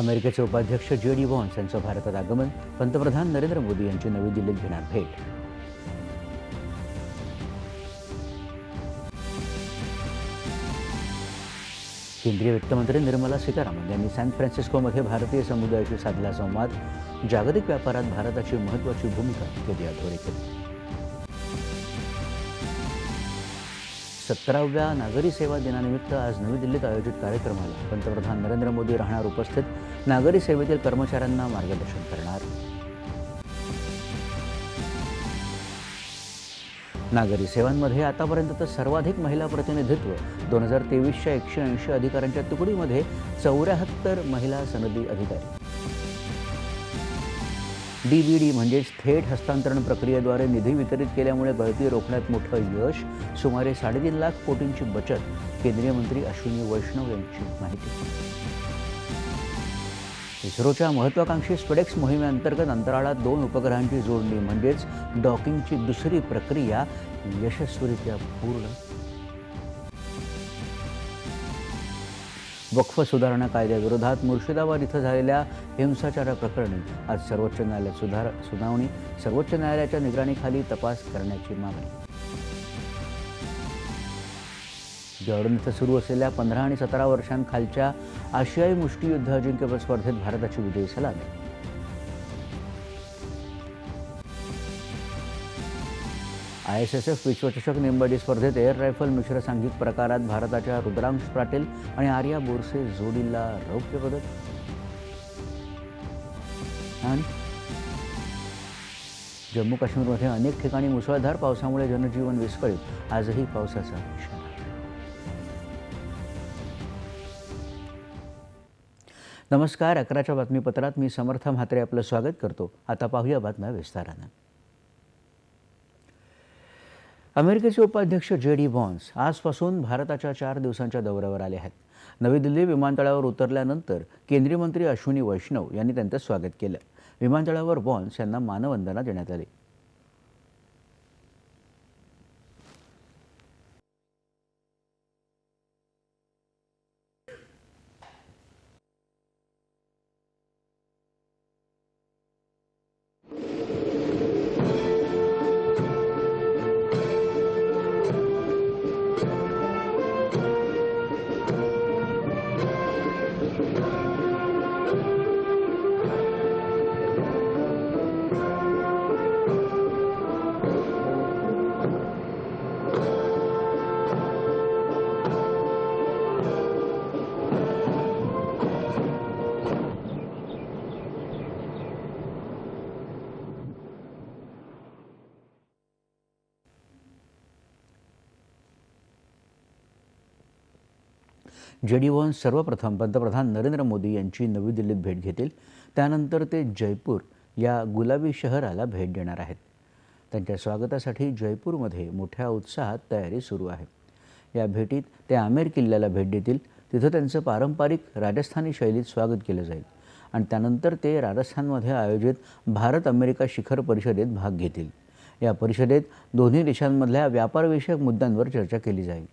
अमेरिकेचे उपाध्यक्ष जे डी वॉन्स यांचं भारतात आगमन. पंतप्रधान नरेंद्र मोदी यांची नवी दिल्लीत घेणार भेट. केंद्रीय वित्तमंत्री निर्मला सीतारामन यांनी सॅन फ्रान्सिस्कोमध्ये भारतीय समुदायाशी साधला संवाद. जागतिक व्यापारात भारताची महत्त्वाची भूमिका केली अधोरेखित. सतराव्या नागरी सेवा दिनानिमित्त आज नवी दिल्लीत आयोजित कार्यक्रमाला पंतप्रधान नरेंद्र मोदी राहणार उपस्थित. नागरी सेवेतील कर्मचाऱ्यांना मार्गदर्शन करणार. नागरी सेवांमध्ये आतापर्यंत सर्वाधिक महिला प्रतिनिधित्व दोन हजार तेवीसच्या एकशे ऐंशी अधिकाऱ्यांच्या तुकडीमध्ये चौऱ्याहत्तर महिला सनदी अधिकारी. डी बी डी म्हणजेच थेट हस्तांतरण प्रक्रियेद्वारे निधी वितरित केल्यामुळे गळती रोखण्यात मोठं यश सुमारे साडेतीन लाख कोटींची बचत केंद्रीय मंत्री अश्विनी वैष्णव यांची माहिती. इस्रोच्या महत्त्वाकांक्षी स्पेडेक्स मोहिमेअंतर्गत अंतराळात दोन उपग्रहांची जोडणी म्हणजेच डॉकिंगची दुसरी प्रक्रिया यशस्वीरित्या पूर्ण. वक्फ सुधारणा कायद्याविरोधात मुर्शिदाबाद इथं झालेल्या हिंसाचाराप्रकरणी आज सर्वोच्च न्यायालयात सुधार सुनावणी सर्वोच्च न्यायालयाच्या निगराणीखाली तपास करण्याची मागणी. जॉर्डन इथं सुरू असलेल्या पंधरा आणि सतरा वर्षांखालच्या आशियाई मुष्टियुद्ध अजिंक्यपद स्पर्धेत भारताची विजयी सलामी. आय एस एस एफ विश्वचषक नेमबाजी स्पर्धेत एअर रायफल मिश्र सांघिक प्रकारात भारताच्या रुद्रांश पाटील आणि आर्या बोरसे जोडीला रौप्य पदक. आणि जम्मू काश्मीरमध्ये अनेक ठिकाणी मुसळधार पावसामुळे जनजीवन विस्कळीत. आजही पावसाचा नमस्कार अकराच्या बातमीपत्रात मी समर्थ म्हात्रे आपलं स्वागत करतो. आता पाहूया बातम्या विस्तारानं. अमेरिकेचे उपाध्यक्ष जे डी बॉन्स आजपासून भारताच्या चार दिवसांच्या दौऱ्यावर आले आहेत. नवी दिल्ली विमानतळावर उतरल्यानंतर केंद्रीय मंत्री अश्विनी वैष्णव यांनी त्यांचं स्वागत केलं. विमानतळावर बॉन्स यांना मानवंदना देण्यात आली. जे डी सर्वप्रथम पंतप्रधान नरेंद्र मोदी यांची नवी दिल्लीत भेट घेतील. त्यानंतर ते जयपूर या गुलाबी शहराला भेट देणार आहेत. त्यांच्या स्वागतासाठी जयपूरमध्ये मोठ्या उत्साहात तयारी सुरू आहे. या भेटीत ते आमेर किल्ल्याला भेट देतील. तिथं त्यांचं पारंपरिक राजस्थानी शैलीत स्वागत केलं जाईल. आणि त्यानंतर ते राजस्थानमध्ये आयोजित भारत अमेरिका शिखर परिषदेत भाग घेतील. या परिषदेत दोन्ही देशांमधल्या व्यापारविषयक मुद्द्यांवर चर्चा केली जाईल.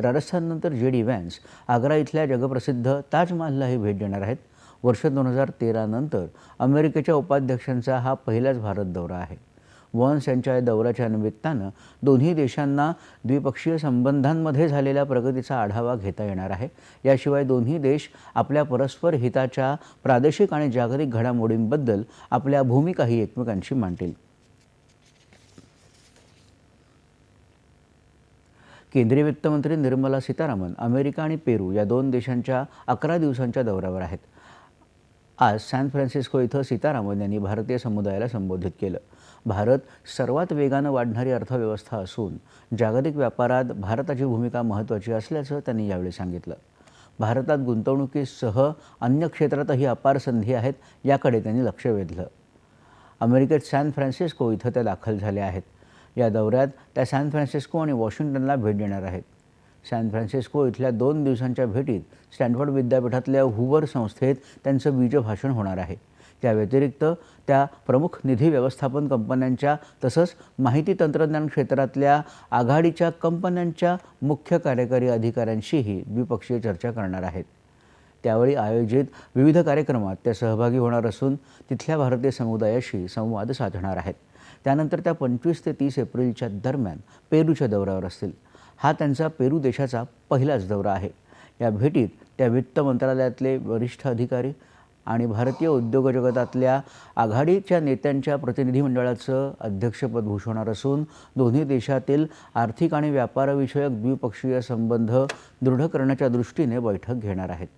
राजस्थाननंतर जे डी व्हॅन्स आग्रा इथल्या जगप्रसिद्ध ताजमहललाही भेट देणार आहेत. वर्ष दोन हजार तेरानंतर अमेरिकेच्या उपाध्यक्षांचा हा पहिलाच भारत दौरा आहे. वॉन्स यांच्या या दौऱ्याच्या निमित्तानं दोन्ही देशांना द्विपक्षीय संबंधांमध्ये झालेल्या प्रगतीचा आढावा घेता येणार आहे. याशिवाय दोन्ही देश आपल्या परस्पर हिताच्या प्रादेशिक आणि जागतिक घडामोडींबद्दल आपल्या भूमिकाही एकमेकांशी मांडतील. केंद्रीय वित्तमंत्री निर्मला सीतारामन अमेरिका आणि पेरू या दोन देशांच्या अकरा दिवसांच्या दौऱ्यावर आहेत. आज सॅन फ्रान्सिस्को इथं सीतारामन यांनी भारतीय समुदायाला संबोधित केलं. भारत सर्वात वेगानं वाढणारी अर्थव्यवस्था असून जागतिक व्यापारात भारताची भूमिका महत्त्वाची असल्याचं त्यांनी यावेळी सांगितलं. भारतात गुंतवणुकीसह अन्य क्षेत्रातही अपार संधी आहेत याकडे त्यांनी लक्ष वेधलं. अमेरिकेत सॅन फ्रान्सिस्को इथं त्या दाखल झाल्या आहेत. या दौऱ्यात त्या सॅन फ्रान्सिस्को आणि वॉशिंग्टनला भेट देणार आहेत. सॅन फ्रान्सिस्को इथल्या दोन दिवसांच्या भेटीत स्टॅनफोर्ड विद्यापीठातल्या हुवर संस्थेत त्यांचं बीजभाषण होणार आहे. त्या व्यतिरिक्त त्या प्रमुख निधी व्यवस्थापन कंपन्यांच्या तसंच माहिती तंत्रज्ञान क्षेत्रातल्या आघाडीच्या कंपन्यांच्या मुख्य कार्यकारी अधिकाऱ्यांशीही द्विपक्षीय चर्चा करणार आहेत. त्यावेळी आयोजित विविध कार्यक्रमात त्या सहभागी होणार असून तिथल्या भारतीय समुदायाशी संवाद साधणार आहेत. त्यानंतर त्या पंचवीस ते तीस एप्रिलच्या दरम्यान पेरूच्या दौऱ्यावर असतील. हा त्यांचा पेरू देशाचा पहिलाच दौरा आहे. या भेटीत त्या वित्त मंत्रालयातले वरिष्ठ अधिकारी आणि भारतीय उद्योग जगतातल्या आघाडीच्या नेत्यांच्या प्रतिनिधीमंडळाचं अध्यक्षपद भूषवणार असून दोन्ही देशातील आर्थिक आणि व्यापारविषयक द्विपक्षीय संबंध दृढ करण्याच्या दृष्टीने बैठक घेणार आहेत.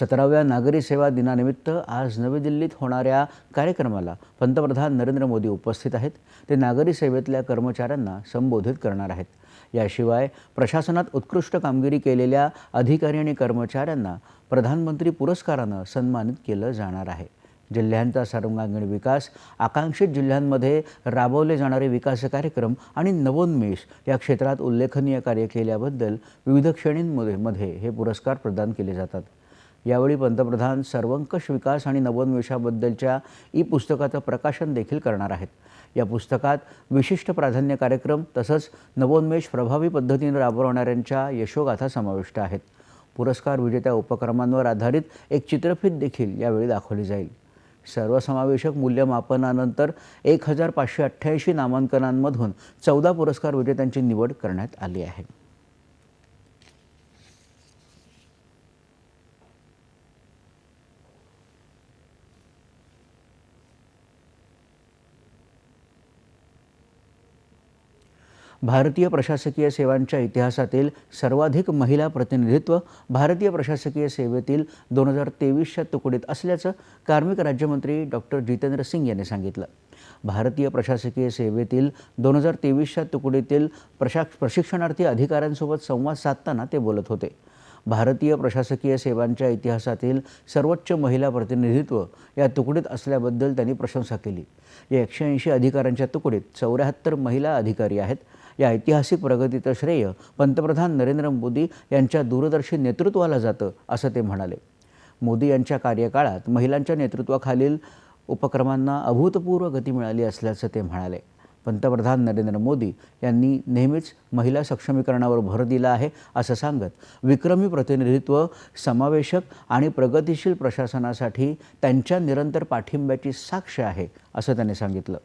सतराव्या नागरी सेवा दिनानिमित्त आज नवी दिल्लीत होणाऱ्या कार्यक्रमाला पंतप्रधान नरेंद्र मोदी उपस्थित आहेत. ते नागरी सेवेतल्या कर्मचाऱ्यांना संबोधित करणार आहेत. याशिवाय प्रशासनात उत्कृष्ट कामगिरी केलेल्या अधिकारी आणि कर्मचाऱ्यांना प्रधानमंत्री पुरस्कारानं सन्मानित केलं जाणार आहे. जिल्ह्यांचा सर्वांगीण विकास आकांक्षित जिल्ह्यांमध्ये राबवले जाणारे विकास कार्यक्रम आणि नवोन्मेष या क्षेत्रात उल्लेखनीय कार्य केल्याबद्दल विविध श्रेणींमध्ये मध्ये हे पुरस्कार प्रदान केले जातात. यावेळी पंतप्रधान सर्वंकष विकास आणि नवोन्मेषाबद्दलच्या ई पुस्तकाचं प्रकाशन देखील करणार आहेत. या पुस्तकात विशिष्ट प्राधान्य कार्यक्रम तसंच नवोन्मेष प्रभावी पद्धतीने राबवणाऱ्यांच्या यशोगाथा समाविष्ट आहेत. पुरस्कार विजेत्या उपक्रमांवर आधारित एक चित्रफित देखील यावेळी दाखवली जाईल. सर्वसमावेशक मूल्यमापनानंतर एक हजार पाचशे अठ्ठ्याऐंशी नामांकनांमधून चौदा पुरस्कार विजेत्यांची निवड करण्यात आली आहे. भारतीय प्रशासकीय सेवांच्या इतिहासातील सर्वाधिक महिला प्रतिनिधित्व भारतीय प्रशासकीय सेवेतील दोन हजार तेवीसच्या तुकडीत असल्याचं कार्मिक राज्यमंत्री डॉक्टर जितेंद्र सिंग यांनी सांगितलं. भारतीय प्रशासकीय सेवेतील दोन हजार तेवीसच्या तुकडीतील प्रशा प्रशिक्षणार्थी अधिकाऱ्यांसोबत संवाद साधताना ते बोलत होते. भारतीय प्रशासकीय सेवांच्या इतिहासातील सर्वोच्च महिला प्रतिनिधित्व या तुकडीत असल्याबद्दल त्यांनी प्रशंसा केली. या एकशे ऐंशी अधिकाऱ्यांच्या तुकडीत चौऱ्याहत्तर महिला अधिकारी आहेत. या ऐतिहासिक प्रगतीचं श्रेय पंतप्रधान नरेंद्र मोदी यांच्या दूरदर्शी नेतृत्वाला जातं असं ते म्हणाले. मोदी यांच्या कार्यकाळात महिलांच्या नेतृत्वाखालील उपक्रमांना अभूतपूर्व गती मिळाली असल्याचं ते म्हणाले. पंतप्रधान नरेंद्र मोदी यांनी नेहमीच महिला सक्षमीकरणावर भर दिला आहे असं सांगत विक्रमी प्रतिनिधित्व समावेशक आणि प्रगतिशील प्रशासनासाठी त्यांच्या निरंतर पाठिंब्याची साक्ष आहे असं त्यांनी सांगितलं.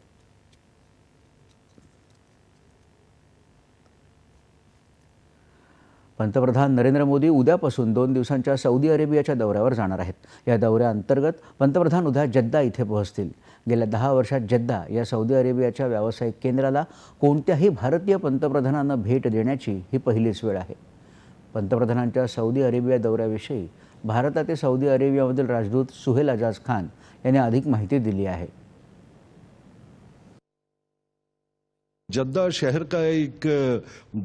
पंतप्रधान नरेंद्र मोदी उद्यापासून दोन दिवसांच्या सौदी अरेबियाच्या दौऱ्यावर जाणार आहेत. या दौऱ्याअंतर्गत पंतप्रधान उद्या जद्दा इथे पोहोचतील. गेल्या दहा वर्षात जद्दा या सौदी अरेबियाच्या व्यावसायिक केंद्राला कोणत्याही भारतीय पंतप्रधानांना भेट देण्याची ही पहिलीच वेळ आहे. पंतप्रधानांच्या सौदी अरेबिया दौऱ्याविषयी भारतातील सौदी अरेबियामधील राजदूत सुहेल अजाज खान यांनी अधिक माहिती दिली आहे. जद्दा शहर का एक,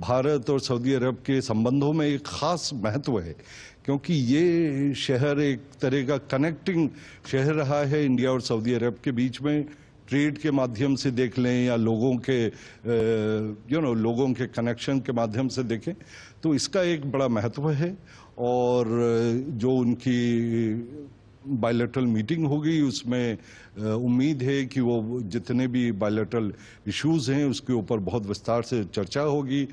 भारत और सऊदी अरब के संबंधों में एक खास महत्व है, क्योंकि ये शहर एक तरह का कनेक्टिंग शहर रहा है। इंडिया और सऊदी अरब के बीच में ट्रेड के माध्यम से देख लें या लोगों के यू नो लोगों के कनेक्शन के माध्यम से देखें तो इसका एक बड़ा महत्व है। और, जो उनकी बायोलेटरल मीटिंग होगी उसमें उम्मीद है कि वो जितने भी बायोलेटरल इश्यूज हैं उसके ऊपर बहुत विस्तार से चर्चा होगी।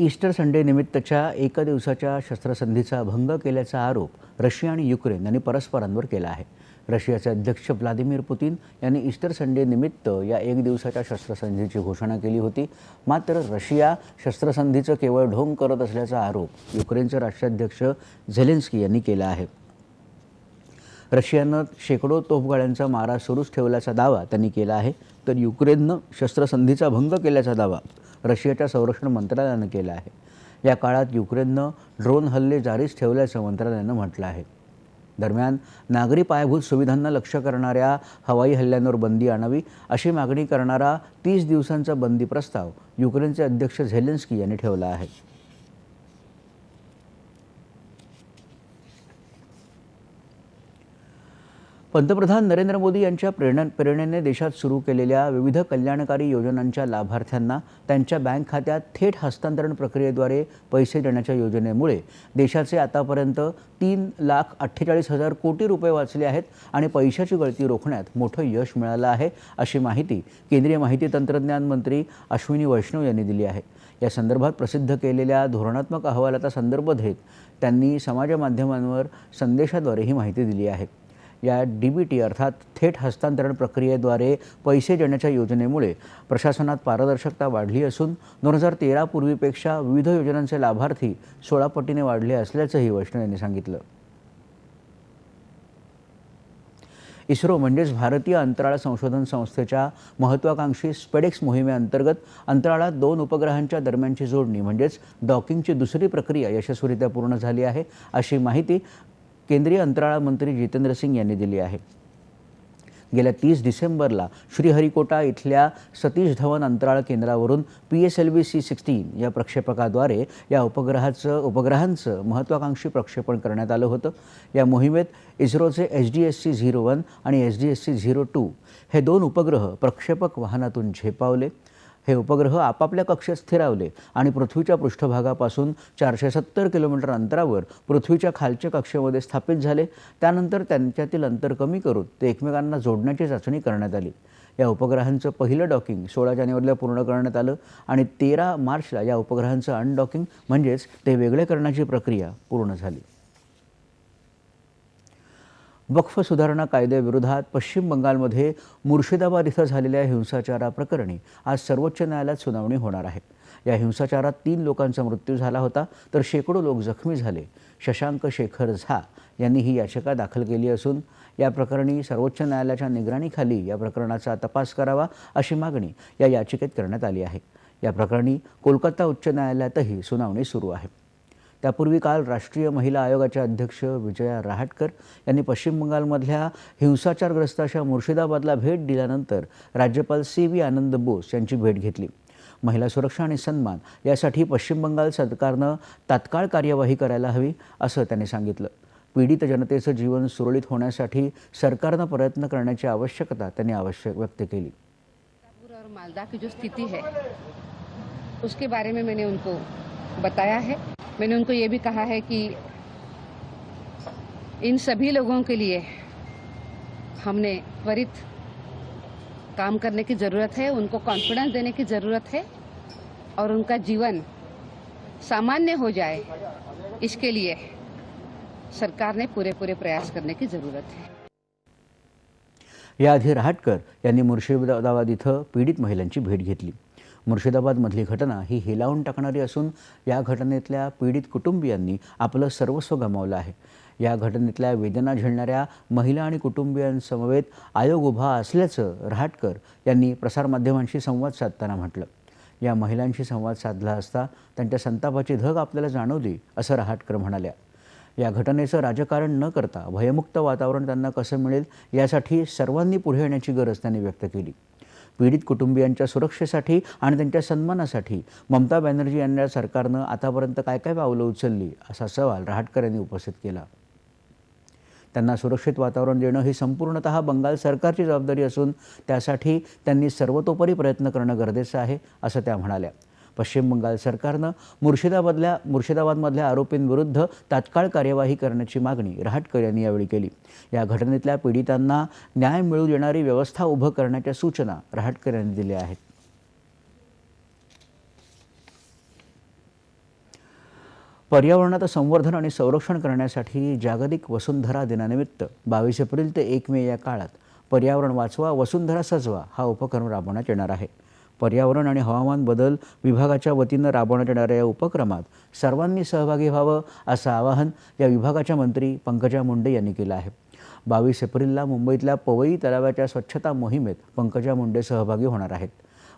ईस्टर संडे निमित्तच्या एका दिवसाच्या शस्त्रसंधीचा भंग केल्याचा आरोप रशिया आणि युक्रेन यांनी परस्परांवर केला आहे. रशियाचे अध्यक्ष व्लादिमीर पुतीन यांनी ईस्टर संडे निमित्त या एक दिवसाच्या शस्त्रसंधीची घोषणा केली होती. मात्र रशिया शस्त्रसंधीचं केवळ ढोंग करत असल्याचा आरोप युक्रेनचे राष्ट्राध्यक्ष झेलेन्स्की यांनी केला आहे. रशियानं शेकडो तोफगाड्यांचा मारा सुरूच ठेवल्याचा दावा त्यांनी केला आहे. तर युक्रेननं शस्त्रसंधीचा भंग केल्याचा दावा रशियाच्या संरक्षण मंत्रालयानं केला आहे. या काळात युक्रेननं ड्रोन हल्ले जारीच ठेवल्याचं मंत्रालयानं म्हटलं आहे. दरम्यान नागरी पायाभूत सुविधांना लक्ष करणाऱ्या हवाई हल्ल्यांवर बंदी आणावी अशी मागणी करणारा तीस दिवसांचा बंदी प्रस्ताव युक्रेनचे अध्यक्ष झेलेन्स्की यांनी ठेवला आहे. पंतप्रधान नरेंद्र मोदी यांच्या प्रेरणा प्रेरणेने देशात सुरू केलेल्या विविध कल्याणकारी योजनांच्या लाभार्थ्यांना त्यांच्या बँक खात्यात थेट हस्तांतरण प्रक्रियेद्वारे पैसे देण्याच्या योजनेमुळे देशाचे आतापर्यंत तीन लाख अठ्ठेचाळीस हजार कोटी रुपये वाचले आहेत आणि पैशाची गळती रोखण्यात मोठं यश मिळालं आहे अशी माहिती केंद्रीय माहिती तंत्रज्ञान मंत्री अश्विनी वैष्णव यांनी दिली आहे. या संदर्भात प्रसिद्ध केलेल्या धोरणात्मक अहवालाचा संदर्भ देत त्यांनी समाज माध्यमांवर संदेशाद्वारे ही माहिती दिली आहे. या डी बी टी अर्थात थेट हस्तांतरण प्रक्रियेद्वारे पैसे देण्याच्या योजनेमुळे प्रशासनात पारदर्शकता वाढली असून दोन हजार तेरा पूर्वीपेक्षा विविध योजनांचे लाभार्थी सोळा पटीने वाढले असल्याचंही वैष्णव यांनी सांगितलं. इस्रो म्हणजेच भारतीय अंतराळ संशोधन संस्थेच्या महत्त्वाकांक्षी स्पेडेक्स मोहिमेअंतर्गत अंतराळात दोन उपग्रहांच्या दरम्यानची जोडणी म्हणजेच डॉकिंगची दुसरी प्रक्रिया यशस्वीरित्या पूर्ण झाली आहे अशी माहिती केंद्रीय अंतराळ मंत्री जितेंद्र सिंग यांनी दिली आहे. गेल्या तीस डिसेंबरला श्रीहरिकोटा इथल्या सतीश धवन अंतराळ केंद्रावरून P S L V C sixteen या प्रक्षेपकाद्वारे या उपग्रहाचं उपग्रहांचं महत्त्वाकांक्षी प्रक्षेपण करण्यात आलं होतं. या मोहिमेत इस्रोचे H D S C zero one आणि H D S C zero two हे दोन उपग्रह प्रक्षेपक वाहनातून झेपावले. हे उपग्रह आपापल्या कक्षेत स्थिरावले आणि पृथ्वीच्या पृष्ठभागापासून चारशे सत्तर किलोमीटर अंतरावर पृथ्वीच्या खालच्या कक्षेमध्ये स्थापित झाले. त्यानंतर त्यांच्यातील अंतर कमी करून ते एकमेकांना जोडण्याची चाचणी करण्यात आली. या उपग्रहांचं पहिलं डॉकिंग सोळा जानेवारीला पूर्ण करण्यात आलं आणि तेरा मार्चला या उपग्रहांचं अनडॉकिंग म्हणजेच ते वेगळे करण्याची प्रक्रिया पूर्ण झाली. वक्फ सुधारणा कायद्याविरोधात पश्चिम बंगालमध्ये मुर्शिदाबाद इथं झालेल्या हिंसाचाराप्रकरणी आज सर्वोच्च न्यायालयात सुनावणी होणार आहे. या हिंसाचारात तीन लोकांचा मृत्यू झाला होता तर शेकडो लोक जखमी झाले. शशांक शेखर झा यांनी ही याचिका दाखल केली असून या प्रकरणी सर्वोच्च न्यायालयाच्या निगराणीखाली या प्रकरणाचा तपास करावा अशी मागणी या याचिकेत करण्यात आली आहे. या प्रकरणी कोलकाता उच्च न्यायालयातही सुनावणी सुरू आहे. त्यापूर्वी काल राष्ट्रीय महिला आयोगाच्या अध्यक्ष विजया रहाटकर यांनी पश्चिम बंगालमधल्या हिंसाचारग्रस्त अशा मुर्शिदाबादला भेट दिल्यानंतर राज्यपाल सी व्ही आनंद बोस यांची भेट घेतली. महिला सुरक्षा आणि सन्मान यासाठी पश्चिम बंगाल सरकारनं तात्काळ कार्यवाही करायला हवी असं त्यांनी सांगितलं. पीडित जनतेचं जीवन सुरळीत होण्यासाठी सरकारनं प्रयत्न करण्याची आवश्यकता त्यांनी आवश्यक व्यक्त केली. और मालदा की जो स्थिति है उसके बारे में मैंने उनको बताया है। मैंने उनको ये भी कहा है कि इन सभी लोगों के लिए हमने त्वरित काम करने की ज़रूरत है, उनको कॉन्फिडेंस देने की ज़रूरत है और उनका जीवन सामान्य हो जाए, इसके लिए सरकार ने पूरे पूरे प्रयास करने की ज़रूरत है। याआधी रहाटकर यांनी मुर्शिदाबाद इथं पीडित महिलांची भेट घेतली। मुर्शिदाबादमधली घटना ही हेलावून टाकणारी असून या घटनेतल्या पीडित कुटुंबियांनी आपलं सर्वस्व गमावलं आहे. या घटनेतल्या वेदना झेलणाऱ्या महिला आणि कुटुंबियांसमवेत आयोग उभा असल्याचं रहाटकर यांनी प्रसारमाध्यमांशी संवाद साधताना म्हटलं. या महिलांशी संवाद साधला असता त्यांच्या संतापाची धग आपल्याला जाणवली असं रहाटकर म्हणाल्या. या घटनेचं राजकारण न करता भयमुक्त वातावरण त्यांना कसं मिळेल यासाठी सर्वांनी पुढे येण्याची गरज त्यांनी व्यक्त केली. पीडित कुटुंबियांच्या सुरक्षेसाठी आणि त्यांच्या सन्मानासाठी ममता बॅनर्जी यांच्या सरकारनं आतापर्यंत काय काय पावलं उचलली असा सवाल रहाटकर यांनी उपस्थित केला. त्यांना सुरक्षित वातावरण देणं ही संपूर्णतः बंगाल सरकारची जबाबदारी असून त्यासाठी त्यांनी सर्वतोपरी प्रयत्न करणं गरजेचं आहे असं त्या म्हणाल्या. पश्चिम बंगाल सरकारनं मुर्शिदाबादल्या मुर्शिदाबादमधल्या आरोपींविरुद्ध तात्काळ कार्यवाही करण्याची मागणी रहाटकर यांनी यावेळी केली. या घटनेतल्या पीडितांना न्याय मिळू देणारी व्यवस्था उभं करण्याच्या सूचना रहाटकर यांनी दिल्या आहेत. पर्यावरणाचं संवर्धन आणि संरक्षण करण्यासाठी जागतिक वसुंधरा दिनानिमित्त बावीस एप्रिल ते एक मे या काळात पर्यावरण वाचवा वसुंधरा सजवा हा उपक्रम राबवण्यात येणार आहे. पर्यावरण आणि हवामान बदल विभागाच्या वतीनं राबवण्यात येणाऱ्या या उपक्रमात सर्वांनी सहभागी व्हावं असं आवाहन या विभागाच्या मंत्री पंकजा मुंडे यांनी केलं आहे. बावीस एप्रिलला मुंबईतल्या पवई तलावाच्या स्वच्छता मोहिमेत पंकजा मुंडे सहभागी होणार आहेत.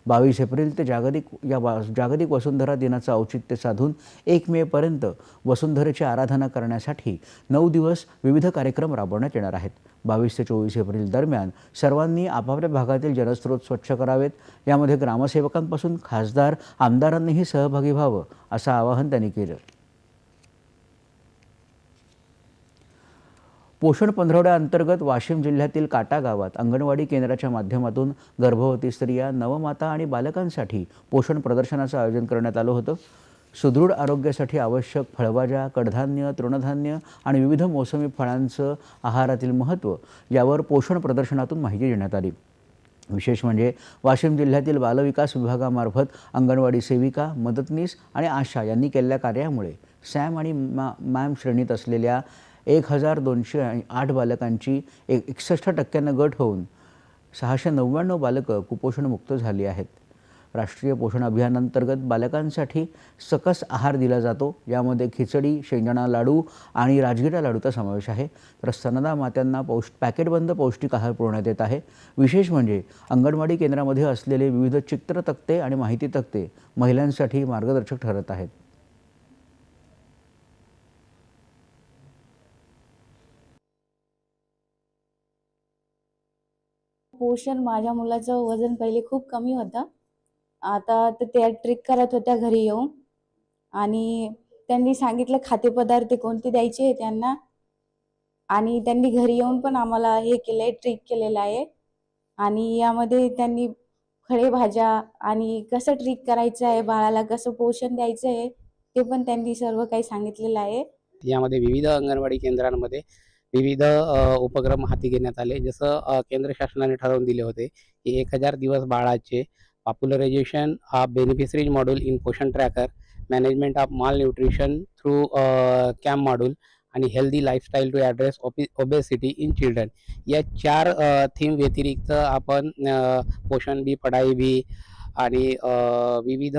बावीस एप्रिल ते जागतिक या वा जागतिक वसुंधरा दिनाचं औचित्य साधून एक मेपर्यंत वसुंधरेची आराधना करण्यासाठी नऊ दिवस विविध कार्यक्रम राबवण्यात येणार आहेत. बावीस ते चोवीस एप्रिल दरम्यान सर्वांनी आपापल्या भागातील जलस्रोत स्वच्छ करावेत. यामध्ये ग्रामसेवकांपासून खासदार आमदारांनीही सहभागी व्हावं असं आवाहन त्यांनी केलं. पोषण पंधरवड्याअंतर्गत वाशिम जिल्ह्यातील काटा गावात अंगणवाडी केंद्राच्या माध्यमातून गर्भवती स्त्रिया नवमाता आणि बालकांसाठी पोषण प्रदर्शनाचं आयोजन करण्यात आलं होतं. सुदृढ आरोग्यासाठी आवश्यक फळभाज्या कडधान्य तृणधान्य आणि विविध मोसमी फळांचं आहारातील महत्त्व यावर पोषण प्रदर्शनातून माहिती देण्यात आली. विशेष म्हणजे वाशिम जिल्ह्यातील बालविकास विभागामार्फत अंगणवाडी सेविका मदतनीस आणि आशा यांनी केलेल्या कार्यामुळे सॅम आणि मा मॅम श्रेणीत असलेल्या एक हजार दोनशे आठ बालकांची एक एकसष्ट टक्क्यानं गट होऊन सहाशे नव्याण्णव बालकं कुपोषणमुक्त झाली आहेत. राष्ट्रीय पोषण अभियानांतर्गत बालकांसाठी सकस आहार दिला जातो. यामध्ये खिचडी शेंगदाणा लाडू आणि राजगिरा लाडूचा समावेश आहे. तर स्तनदा मात्यांना पौष्ट पॅकेटबंद पौष्टिक आहार पुरवण्यात येत आहे. विशेष म्हणजे अंगणवाडी केंद्रामध्ये असलेले विविध चित्र तक्ते आणि माहिती तक्ते महिलांसाठी मार्गदर्शक ठरत आहेत. पोषण माझ्या मुलाचं वजन पहिले खूप कमी होतं. आता तर त्या ट्रिक करत होत्या घरी येऊन. आणि त्यांनी सांगितलं खाद्यपदार्थ कोणते द्यायचे त्यांना. आणि त्यांनी घरी येऊन पण आम्हाला हे केलंय ट्रिक केलेलं आहे. आणि यामध्ये त्यांनी फळे भाज्या आणि कसं ट्रिक करायचं आहे बाळाला कसं पोषण द्यायचं आहे ते पण त्यांनी सर्व काही सांगितलेलं आहे. यामध्ये विविध अंगणवाडी केंद्रांमध्ये विविध उपक्रम हाती घेण्यात आले. जसं केंद्र शासनाने ठरवून दिले होते की एक हजार दिवस बाळाचे popularisation of beneficiaries module in Poshan tracker management of malnutrition through camp module आणि healthy lifestyle to address obesity in children या चार थीम व्यतिरिक्त आपण पोषण बी पढाई बी आणि विविध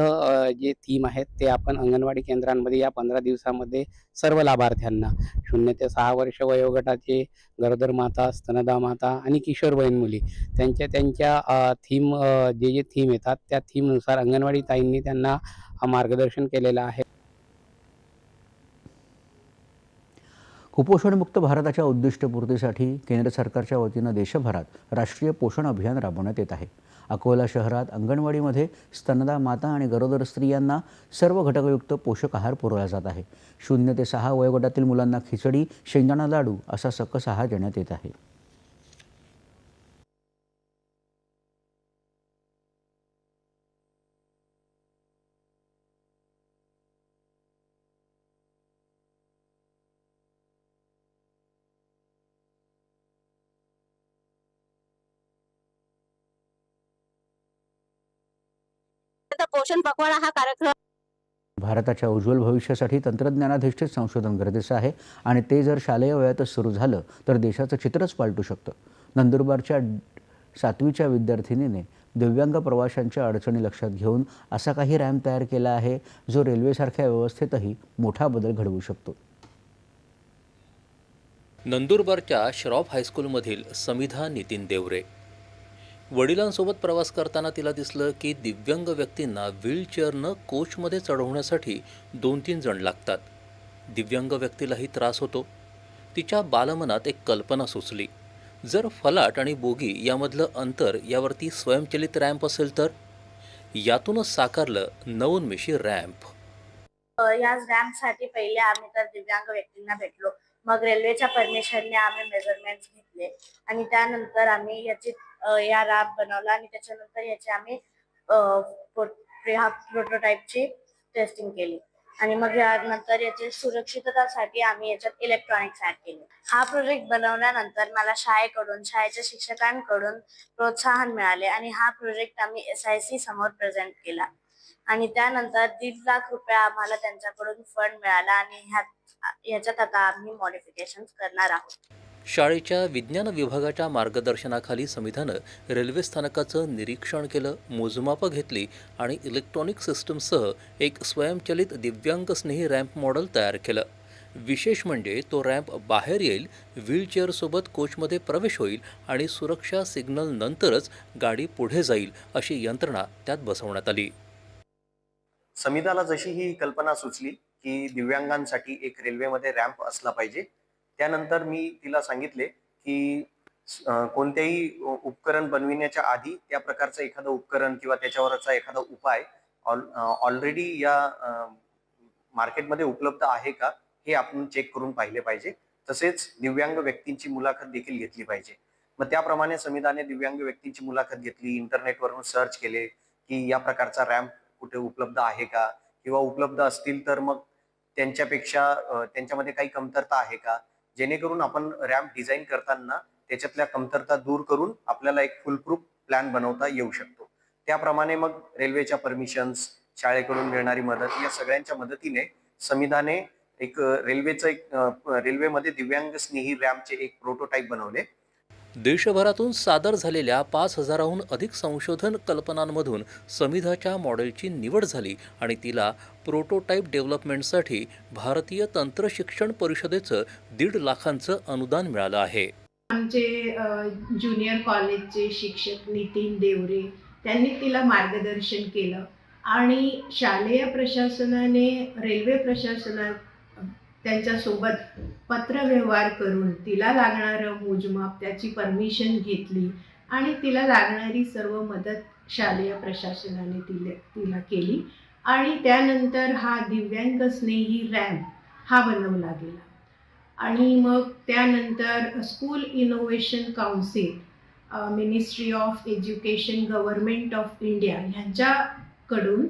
जे थीम आहेत ते आपण अंगणवाडी केंद्रांमध्ये या पंधरा दिवसामध्ये सर्व लाभार्थ्यांना शून्य ते सहा वर्ष वयोगटाचे गरोदर माता स्तनदा माता आणि किशोरवयीन मुली त्यांच्या त्यांच्या थीम जे जे थीम येतात त्या थीमनुसार अंगणवाडी ताईंनी त्यांना मार्गदर्शन केलेलं आहे. कुपोषणमुक्त भारताच्या उद्दिष्टपूर्तीसाठी केंद्र सरकारच्या वतीनं देशभरात राष्ट्रीय पोषण अभियान राबवण्यात येत आहे. अकोला शहरात अंगणवाडीमध्ये स्तनदा माता आणि गरोदर स्त्रियांना सर्व घटकयुक्त पोषक आहार पुरवला जात आहे. शून्य ते सहा वयोगटातील मुलांना खिचडी शेंगदाणा लाडू असा सकस आहार देण्यात येत आहे. तर पोषण पखवाडा हा कार्यक्रम भारताच्या उज्ज्वल भविष्यासाठी तंत्रज्ञानाधिष्ठित संशोधन गरजेचं आहे आणि ते जर शालेय वयातच सुरू झालं तर देशाचं चित्रच पालटू शकतं. नंदुरबारच्या सातवीच्या विद्यार्थिनीने दिव्यांग प्रवाशांच्या अडचणी लक्षात घेऊन असा काही रॅम्प तयार केला आहे जो रेल्वेसारख्या व्यवस्थेतही मोठा बदल घडवू शकतो. नंदुरबारच्या श्रॉफ हायस्कूलमधील समिधा नितीन देवरे वडिलांसोबत प्रवास करताना तिला दिसलं की दिव्यांग व्यक्तींना व्हीलचेअरनं कोचमध्ये चढवण्यासाठी दोन तीन जण लागतात. दिव्यांग व्यक्तीलाही त्रास होतो. तिच्या बालमनात एक कल्पना सुचली. जर फलाट आणि बोगी यामधलं अंतर यावरती स्वयंचलित रॅम्प असेल तर? यातूनच साकारलं नवोन्मेषी रॅम्प. याच रॅम्पसाठी पहिले आम्ही तर दिव्यांग व्यक्तींना भेटलो. मग रेल्वेच्या परमिशनने आम्ही मेजरमेंट घेतले. आणि त्यानंतर आम्ही याची या रॅप बनवला आणि त्याच्यानंतर याची आम्ही प्रोटोटाईपची टेस्टिंग केली. आणि मग यानंतर याची सुरक्षिततासाठी आम्ही याच्यात इलेक्ट्रॉनिक्स ऍड केले. हा प्रोजेक्ट बनवल्यानंतर मला शाळेकडून शाळेच्या शिक्षकांकडून प्रोत्साहन मिळाले आणि हा प्रोजेक्ट आम्ही एस आय सी समोर प्रेझेंट केला. आणि त्यानंतर दीड लाख रुपये आम्हाला त्यांच्याकडून फंड मिळाला आणि ह्या ह्याच्यात आता आम्ही मॉडिफिकेशन करणार आहोत. शाळेच्या विज्ञान विभागाच्या मार्गदर्शनाखाली समितीनं रेल्वे स्थानकाचं निरीक्षण केलं मोजमापं घेतली आणि इलेक्ट्रॉनिक सिस्टमसह एक स्वयंचलित दिव्यांगस्नेही रॅम्प मॉडेल तयार केलं. विशेष म्हणजे तो रॅम्प बाहेर येईल व्हीलचेअरसोबत कोचमध्ये प्रवेश होईल आणि सुरक्षा सिग्नल नंतरच गाडी पुढे जाईल अशी यंत्रणा त्यात बसवण्यात आली. समिताला जशी ही कल्पना सुचली की दिव्यांगांसाठी एक रेल्वेमध्ये रॅम्प असला पाहिजे त्यानंतर मी तिला सांगितले की कोणत्याही उपकरण बनविण्याच्या आधी त्या प्रकारचं एखादं उपकरण किंवा त्याच्यावरचा एखादा उपाय ऑलरेडी या मार्केटमध्ये उपलब्ध आहे का हे आपण चेक करून पाहिले पाहिजे. तसेच दिव्यांग व्यक्तींची मुलाखत देखील घेतली पाहिजे. मग त्याप्रमाणे संविधाने दिव्यांग व्यक्तींची मुलाखत घेतली इंटरनेटवरून सर्च केले की या प्रकारचा रॅम्प कुठे उपलब्ध आहे का? किंवा उपलब्ध असतील तर मग त्यांच्यापेक्षा त्यांच्यामध्ये काही कमतरता आहे का? जेणेकरून आपण रॅम्प डिझाईन करताना त्याच्यातल्या कमतरता दूर करून आपल्याला एक फुलप्रूफ प्लॅन बनवता येऊ शकतो. त्याप्रमाणे मग रेल्वेच्या परमिशन्स शाळेकडून मिळणारी मदत या सगळ्यांच्या मदतीने संविधाने एक रेल्वेचं एक रेल्वेमध्ये दिव्यांग स्नेही रॅम्पचे एक प्रोटोटाईप बनवले. देशभरातून सादर झालेल्या पाच हजाराहून अधिक संशोधन कल्पनांमधून समिधाच्या मॉडेलची निवड झाली आणि तिला प्रोटोटाईप डेव्हलपमेंटसाठी भारतीय तंत्रशिक्षण परिषदेचं दीड लाखांचं अनुदान मिळालं आहे. आमचे ज्युनियर कॉलेजचे शिक्षक नितीन देवरे त्यांनी तिला मार्गदर्शन केलं. आणि शालेय प्रशासनाने रेल्वे प्रशासना त्यांच्यासोबत पत्रव्यवहार करून तिला लागणारं मोजमाप त्याची परमिशन घेतली आणि तिला लागणारी सर्व मदत शालेय प्रशासनाने तिला तिला केली. आणि त्यानंतर हा दिव्यांग स्नेही रॅम्प हा बनवला गेला. आणि मग त्यानंतर school innovation council ministry of education government of India ह्यांच्याकडून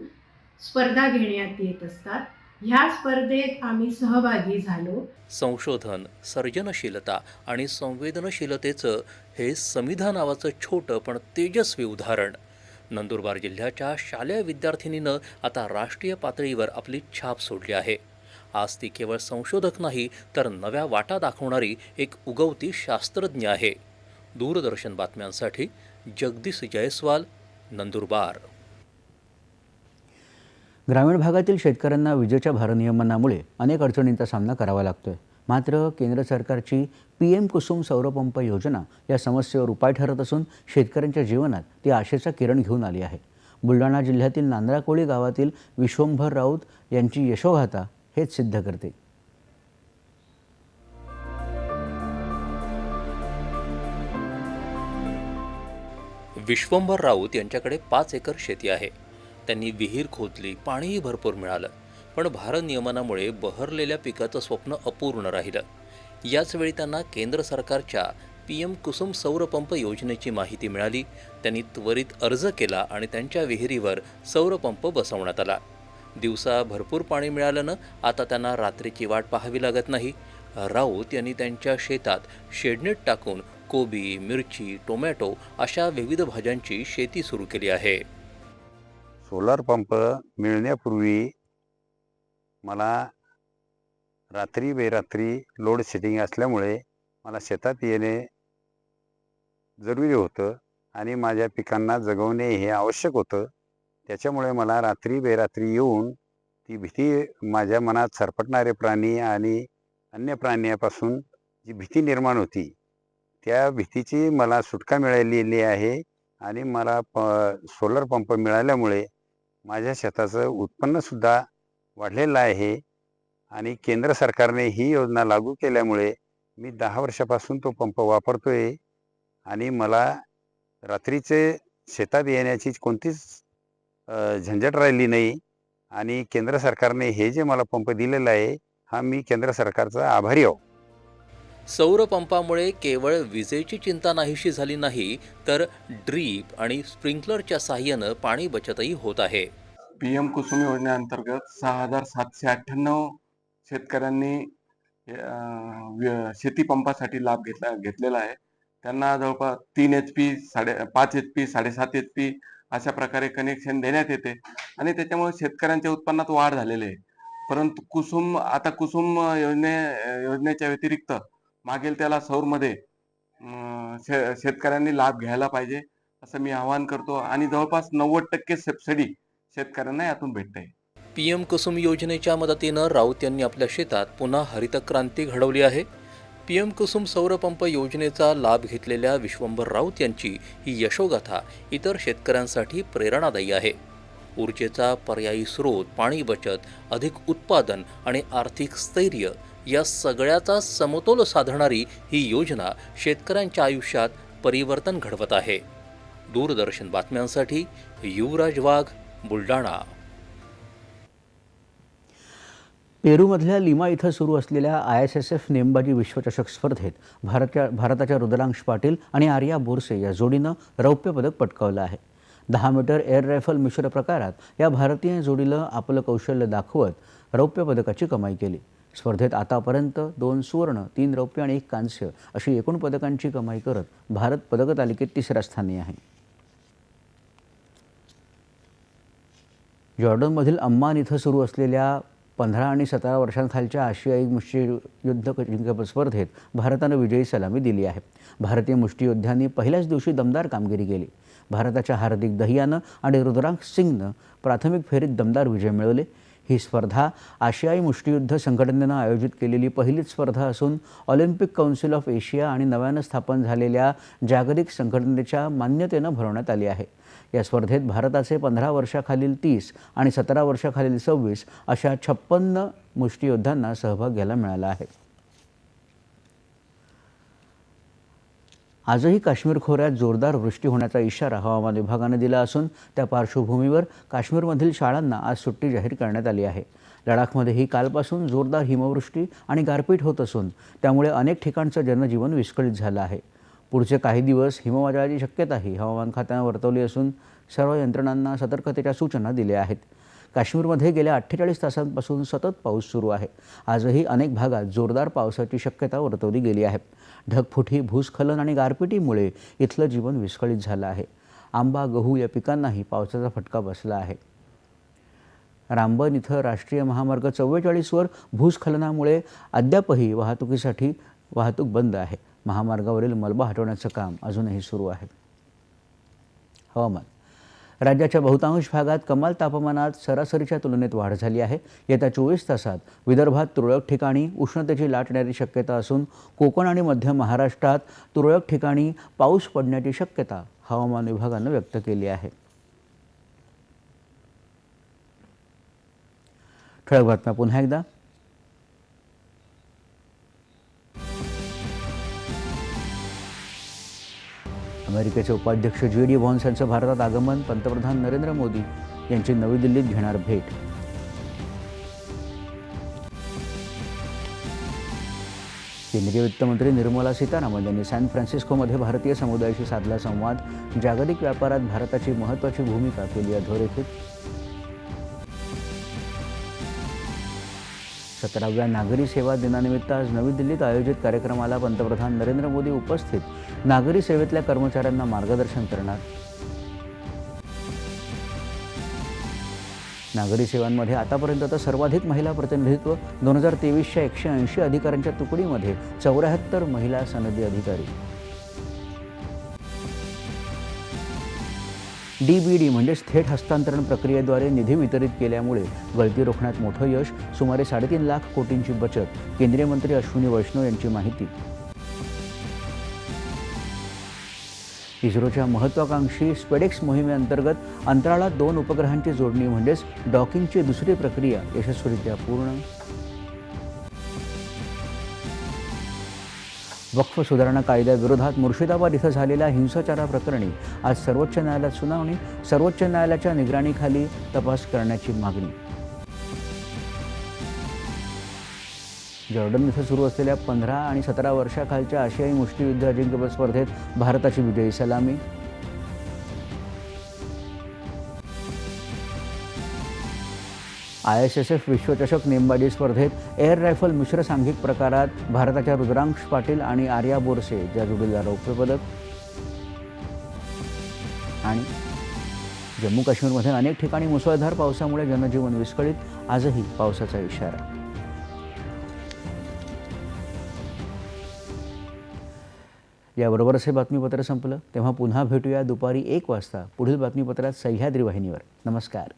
स्पर्धा घेण्यात येत असतात. ह्या स्पर्धेत आम्ही सहभागी झालो. संशोधन सर्जनशीलता आणि संवेदनशीलतेचं हे समिधा नावाचं छोटं पण तेजस्वी उदाहरण. नंदुरबार जिल्ह्याच्या शालेय विद्यार्थिनीनं आता राष्ट्रीय पातळीवर आपली छाप सोडली आहे. आज ती केवळ संशोधक नाही तर नव्या वाटा दाखवणारी एक उगवती शास्त्रज्ञ आहे. दूरदर्शन बातम्यांसाठी जगदीश जयस्वाल नंदुरबार. ग्रामीण भागातील शेतकऱ्यांना विजेच्या भारनियमनामुळे अनेक अडचणींचा सामना करावा लागतोय. मात्र केंद्र सरकारची पी एम कुसुम सौरपंप योजना या समस्येवर उपाय ठरत असून शेतकऱ्यांच्या जीवनात ती आशेचा किरण घेऊन आली आहे. बुलढाणा जिल्ह्यातील नांद्राकोळी गावातील विश्वंभर राऊत यांची यशोगाथा हेच सिद्ध करते. विश्वंभर राऊत यांच्याकडे पाच एकर शेती आहे. त्यांनी विहीर खोदली पाणीही भरपूर मिळालं. पण भारनियमनामुळे बहरलेल्या पिकाचं स्वप्न अपूर्ण राहिलं. याचवेळी त्यांना केंद्र सरकारच्या पी एम कुसुम सौरपंप योजनेची माहिती मिळाली. त्यांनी त्वरित अर्ज केला आणि त्यांच्या विहिरीवर सौरपंप बसवण्यात आला. दिवसा भरपूर पाणी मिळाल्यानं आता त्यांना रात्रीची वाट पाहावी लागत नाही. राऊत यांनी त्यांच्या शेतात शेडनेट टाकून कोबी मिरची टोमॅटो अशा विविध भाज्यांची शेती सुरू केली आहे. सोलार पंप मिळण्यापूर्वी मला रात्री बेरात्री लोड शेडिंग असल्यामुळे मला शेतात येणे जरुरी होतं आणि माझ्या पिकांना जगवणे हे आवश्यक होतं. त्याच्यामुळे मला रात्री बेरात्री येऊन ती भीती माझ्या मनात सरपटणारे प्राणी आणि अन्य प्राण्यापासून जी भीती निर्माण होती त्या भीतीची मला सुटका मिळालेली आहे आणि मला प सोलर पंप मिळाल्यामुळे माझ्या शेताचं उत्पन्नसुद्धा वाढलेलं आहे. आणि केंद्र सरकारने ही योजना लागू केल्यामुळे मी दहा वर्षापासून तो पंप वापरतोय. आणि मला रात्रीचे शेतात येण्याची कोणतीच झंझट राहिली नाही. आणि केंद्र सरकारने हे जे मला पंप दिलेला आहे हा मी केंद्र सरकारचा आभारी आहो. सौर पंपामुळे केवळ विजेची चिंता नाहीशी झाली नाही तर ड्रीप आणि स्प्रिंकलरच्या साह्यानं पाणी बचतही होत आहे. पी एम कुसुम योजनेअंतर्गत सहा हजार सातशे अठ्ठ्याण्णव शेतकऱ्यांनी शेतीपंपासाठी व्य- लाभ घेतला घेतलेला आहे. त्यांना जवळपास तीन एच पी साडे पाच एच पी साडेसात एच पी अशा प्रकारे कनेक्शन देण्यात येते. आणि त्याच्यामुळे शेतकऱ्यांच्या उत्पन्नात वाढ झालेली आहे. परंतु कुसुम आता कुसुम योजने योजनेच्या व्यतिरिक्त मागेल त्याला सौरमध्ये शे शेतकऱ्यांनी लाभ घ्यायला पाहिजे असं मी आवाहन करतो. आणि जवळपास नव्वद टक्के सबसिडी शेतकऱ्यांना यातून भेटते. पी एम कुसुम योजनेच्या मदतीनं राऊत यांनी आपल्या शेतात पुन्हा हरित क्रांती घडवली आहे. पी एम कुसुम सौरपंप योजनेचा लाभ घेतलेल्या विश्वंभर राऊत यांची ही यशोगाथा इतर शेतकऱ्यांसाठी प्रेरणादायी आहे. ऊर्जेचा पर्यायी स्रोत पाणी बचत अधिक उत्पादन आणि आर्थिक स्थैर्य या सगळ्याचा समतोल साधणारी ही योजना शेतकऱ्यांच्या आयुष्यात परिवर्तन घडवत आहे. दूरदर्शन बातम्यांसाठी युवराज वाघ बुलढाणा. पेरूमधल्या लिमा इथं सुरू असलेल्या आय एस एस एफ नेमबाजी विश्वचषक स्पर्धेत भारतच्या भारताच्या रुद्रांश पाटील आणि आर्या बोरसे या जोडीनं रौप्य पदक पटकावलं आहे. दहा मीटर एअर रायफल मिश्र प्रकारात या भारतीय जोडीनं आपलं कौशल्य दाखवत रौप्य पदकाची कमाई केली. स्पर्धेत आतापर्यंत दोन सुवर्ण तीन रौप्य आणि एक कांस्य अशी एकूण पदकांची कमाई करत भारत पदक तालिकेत तिसऱ्या स्थानी आहे. जॉर्डनमधील अम्मान इथं सुरू असलेल्या पंधरा आणि सतरा वर्षांखालच्या आशियाई मुष्टियुद्ध जिंकप स्पर्धेत भारतानं विजयी सलामी दिली आहे. भारतीय मुष्टियोद्ध्यांनी पहिल्याच दिवशी दमदार कामगिरी केली. भारताच्या हार्दिक दहियानं आणि रुद्रांक सिंगनं प्राथमिक फेरीत दमदार विजय मिळवले. ही स्पर्धा आशियाई मुष्टियुद्ध संघटनेनं आयोजित केलेली पहिलीच स्पर्धा असून ऑलिम्पिक काउन्सिल ऑफ एशिया आणि नव्यानं स्थापन झालेल्या जागतिक संघटनेच्या मान्यतेनं भरवण्यात आली आहे. या स्पर्धेत भारताचे पंधरा वर्षाखालील तीस आणि सतरा वर्षाखालील सव्वीस अशा छप्पन्न मुष्टियोद्धांना सहभाग घ्यायला मिळाला आहे. आजही काश्मीर खोऱ्यात जोरदार वृष्टी होण्याचा इशारा हवामान विभागानं दिला असून त्या पार्श्वभूमीवर काश्मीरमधील शाळांना आज सुट्टी जाहीर करण्यात आली आहे. लडाखमध्येही कालपासून जोरदार हिमवृष्टी आणि गारपीट होत असून त्यामुळे अनेक ठिकाणचं जनजीवन विस्कळीत झालं आहे. पुढचे काही दिवस हिमवादळाची शक्यताही हवामान खात्यानं वर्तवली असून सर्व यंत्रणांना सतर्कतेच्या सूचना दिल्या आहेत. काश्मीरमध्ये गेल्या अठ्ठेचाळीस तासांपासून सतत पाऊस सुरू आहे. आजही अनेक भागात जोरदार पावसाची शक्यता वर्तवली गेली आहे. ढगफुटी भूस्खलन आणि गारपिटीमुळे इथलं जीवन विस्कळीत झालं आहे. आंबा गहू या पिकांनाही पावसाचा फटका बसला आहे. रामबन इथं राष्ट्रीय महामार्ग चव्वेचाळीसवर भूस्खलनामुळे अद्यापही वाहतुकीसाठी वाहतूक बंद आहे. महामार्गावरील मलबा हटवण्याचं काम अजूनही सुरू आहे. हवामान राज्याच्या बहुतांश भागात कमाल तापमानात सरासरीच्या तुलनेत वाढ झाली आहे. येत्या चोवीस तासात विदर्भात तुरळक ठिकाणी उष्णतेची लाट येण्याची शक्यता असून कोकण आणि मध्य महाराष्ट्रात तुरळक ठिकाणी पाऊस पडण्याची शक्यता हवामान विभागानं व्यक्त केली आहे. ठळक बातम्या पुन्हा एकदा. अमेरिकेचे उपाध्यक्ष जे डी व्हॉन्स यांचं भारतात आगमन पंतप्रधान नरेंद्र मोदी यांची नवी दिल्लीत घेणार भेट. केंद्रीय वित्तमंत्री निर्मला सीतारामन यांनी सॅन फ्रान्सिस्कोमध्ये भारतीय समुदायाशी साधला संवाद जागतिक व्यापारात भारताची महत्त्वाची भूमिका केली अधोरेखित. सतराव्या नागरी सेवा दिनानिमित्त आज नवी दिल्लीत आयोजित कार्यक्रमाला पंतप्रधान नरेंद्र मोदी उपस्थित नागरी सेवेतल्या कर्मचाऱ्यांना मार्गदर्शन करणार. नागरी सेवांमध्ये आतापर्यंत तर सर्वाधिक महिला प्रतिनिधित्व दोन हजार तेवीसच्या एकशे ऐंशी अधिकाऱ्यांच्या तुकडीमध्ये चौऱ्याहत्तर महिला सनदी अधिकारी. डीबीडी म्हणजेच थेट हस्तांतरण प्रक्रियेद्वारे निधी वितरित केल्यामुळे गळती रोखण्यात मोठं यश सुमारे साडेतीन लाख कोटींची बचत केंद्रीय मंत्री अश्विनी वैष्णव यांची माहिती. इस्रोच्या महत्त्वाकांक्षी स्पेडेक्स मोहिमेअंतर्गत अंतराळात दोन उपग्रहांची जोडणी म्हणजेच डॉकिंगची दुसरी प्रक्रिया यशस्वीरित्या पूर्ण. वक्फ सुधारणा कायद्याविरोधात मुर्शिदाबाद इथं झालेल्या हिंसाचाराप्रकरणी आज सर्वोच्च न्यायालयात सुनावणी सर्वोच्च न्यायालयाच्या निगराणीखाली तपास करण्याची मागणी. जॉर्डन इथं सुरू असलेल्या पंधरा आणि सतरा वर्षाखालच्या आशियाई मुष्टियुद्ध अजिंक्यपद स्पर्धेत भारताची विजयी सलामी. आय एस एस एफ विश्वचषक नेमबाजी स्पर्धेत एअर रायफल मिश्र सांघिक प्रकारात भारताच्या रुद्रांश पाटील आणि आर्या बोरसे या जोडीला रौप्य पदक आणि जम्मू काश्मीरमध्ये अनेक ठिकाणी मुसळधार पावसामुळे जनजीवन विस्कळीत आजही पावसाचा इशारा. याबरोबरच हे बातमीपत्र संपलं. तेव्हा पुन्हा भेटूया दुपारी एक वाजता. पुढील बातमीपत्रात सह्याद्री वाहिनीवर. नमस्कार.